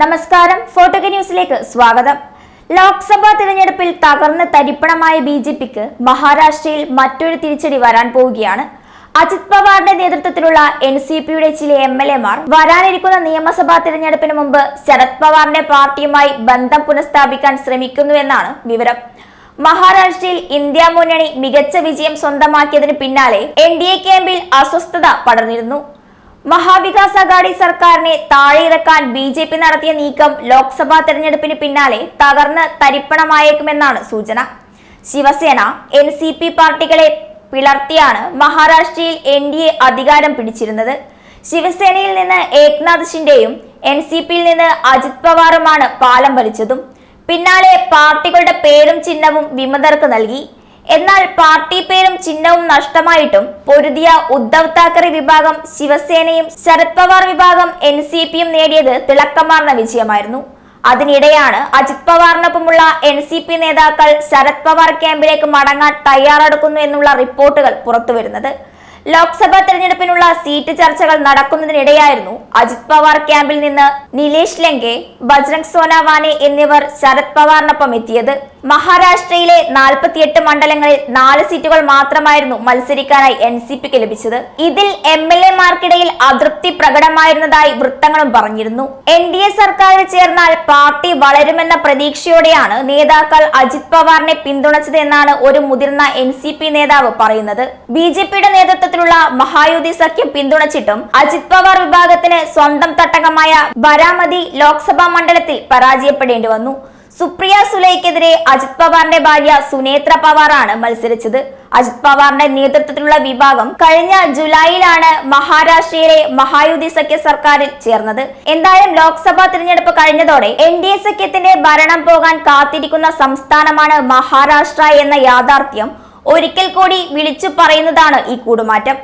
നമസ്കാരം. ഫോട്ടോക ന്യൂസിലേക്ക് സ്വാഗതം. ലോക്സഭാ തിരഞ്ഞെടുപ്പിൽ തകർന്ന് തരിപ്പണമായ ബി ജെ പിക്ക് മഹാരാഷ്ട്രയിൽ മറ്റൊരു തിരിച്ചടി വരാൻ പോവുകയാണ്. അജിത് പവാറിന്റെ നേതൃത്വത്തിലുള്ള എൻ സി പിയുടെ ചില എം എൽ എമാർ വരാനിരിക്കുന്ന നിയമസഭാ തിരഞ്ഞെടുപ്പിന് മുമ്പ് ശരത് പവാറിന്റെ പാർട്ടിയുമായി ബന്ധം പുനഃസ്ഥാപിക്കാൻ ശ്രമിക്കുന്നുവെന്നാണ് വിവരം. മഹാരാഷ്ട്രയിൽ ഇന്ത്യ മുന്നണി മികച്ച വിജയം സ്വന്തമാക്കിയതിന് പിന്നാലെ എൻ ഡി എ ക്യാമ്പിൽ അസ്വസ്ഥത പടർന്നിരുന്നു. മഹാവികാസ് അഘാടി സർക്കാരിനെ താഴെയിറക്കാൻ ബി ജെ പി നടത്തിയ നീക്കം ലോക്സഭാ തെരഞ്ഞെടുപ്പിന് പിന്നാലെ തകർന്ന് തരിപ്പണമായേക്കുമെന്നാണ് സൂചന. ശിവസേന എൻ സി പി പാർട്ടികളെ പിളർത്തിയാണ് മഹാരാഷ്ട്രയിൽ എൻ ഡി എ അധികാരം പിടിച്ചിരുന്നത്. ശിവസേനയിൽ നിന്ന് ഏക്നാഥ് ഷിൻഡെയും എൻ സി പിയിൽ നിന്ന് അജിത് പവാറുമാണ് പാലം വലിച്ചതും. പിന്നാലെ പാർട്ടികളുടെ പേരും ചിഹ്നവും വിമതർക്ക് നൽകി. എന്നാൽ പാർട്ടി പേരും ചിഹ്നവും നഷ്ടമായിട്ടും പൊരുതിയ ഉദ്ധവ് താക്കറെ വിഭാഗം ശിവസേനയും ശരത് പവാർ വിഭാഗം എൻ സി പിയും നേടിയത് തിളക്കമാർന്ന വിജയമായിരുന്നു. അതിനിടെയാണ് അജിത് പവാറിനൊപ്പമുള്ള എൻ സി പി നേതാക്കൾ ശരത് പവാർ ക്യാമ്പിലേക്ക് മടങ്ങാൻ തയ്യാറെടുക്കുന്നു എന്നുള്ള റിപ്പോർട്ടുകൾ പുറത്തുവരുന്നത്. ലോക്സഭാ തെരഞ്ഞെടുപ്പിനുള്ള സീറ്റ് ചർച്ചകൾ നടക്കുന്നതിനിടെയായിരുന്നു അജിത് പവാർ ക്യാമ്പിൽ നിന്ന് നിലേഷ് ലങ്കെ ബജ്രംഗ് സോനാവാനെ എന്നിവർ ശരത് പവാറിനൊപ്പം എത്തിയത്. മഹാരാഷ്ട്രയിലെ നാൽപ്പത്തിയെട്ട് മണ്ഡലങ്ങളിൽ നാല് സീറ്റുകൾ മാത്രമായിരുന്നു മത്സരിക്കാനായി എൻ സി പിക്ക് ലഭിച്ചത്. ഇതിൽ എം എൽ എമാർക്കിടയിൽ അതൃപ്തി പ്രകടമായിരുന്നതായി വൃത്തങ്ങളും പറഞ്ഞിരുന്നു. എൻ ഡി എ സർക്കാരിൽ ചേർന്നാൽ പാർട്ടി വളരുമെന്ന പ്രതീക്ഷയോടെയാണ് നേതാക്കൾ അജിത് പവാറിനെ പിന്തുണച്ചത് എന്നാണ് ഒരു മുതിർന്ന എൻ സി പി നേതാവ് പറയുന്നത്. ബി ജെ പിയുടെ നേതൃത്വത്തിലുള്ള മഹായുതി സഖ്യം പിന്തുണച്ചിട്ടും അജിത് പവാർ വിഭാഗത്തിന് സ്വന്തം തട്ടകമായ ബരാമതി ലോക്സഭാ മണ്ഡലത്തിൽ പരാജയപ്പെടേണ്ടി വന്നു. സുപ്രിയ സുലൈക്കെതിരെ അജിത് പവാറിന്റെ ഭാര്യ സുനേത്ര പവാറാണ് മത്സരിച്ചത്. അജിത് പവാറിന്റെ നേതൃത്വത്തിലുള്ള വിഭാഗം കഴിഞ്ഞ ജൂലൈയിലാണ് മഹാരാഷ്ട്രയിലെ മഹായുതി സഖ്യ സർക്കാരിൽ ചേർന്നത്. എന്തായാലും ലോക്സഭാ തിരഞ്ഞെടുപ്പ് കഴിഞ്ഞതോടെ എൻ ഡി എ സഖ്യത്തിന്റെ ഭരണം പോകാൻ കാത്തിരിക്കുന്ന സംസ്ഥാനമാണ് മഹാരാഷ്ട്ര എന്ന യാഥാർത്ഥ്യം ഒരിക്കൽ കൂടി വിളിച്ചു പറയുന്നതാണ് ഈ കൂടുമാറ്റം.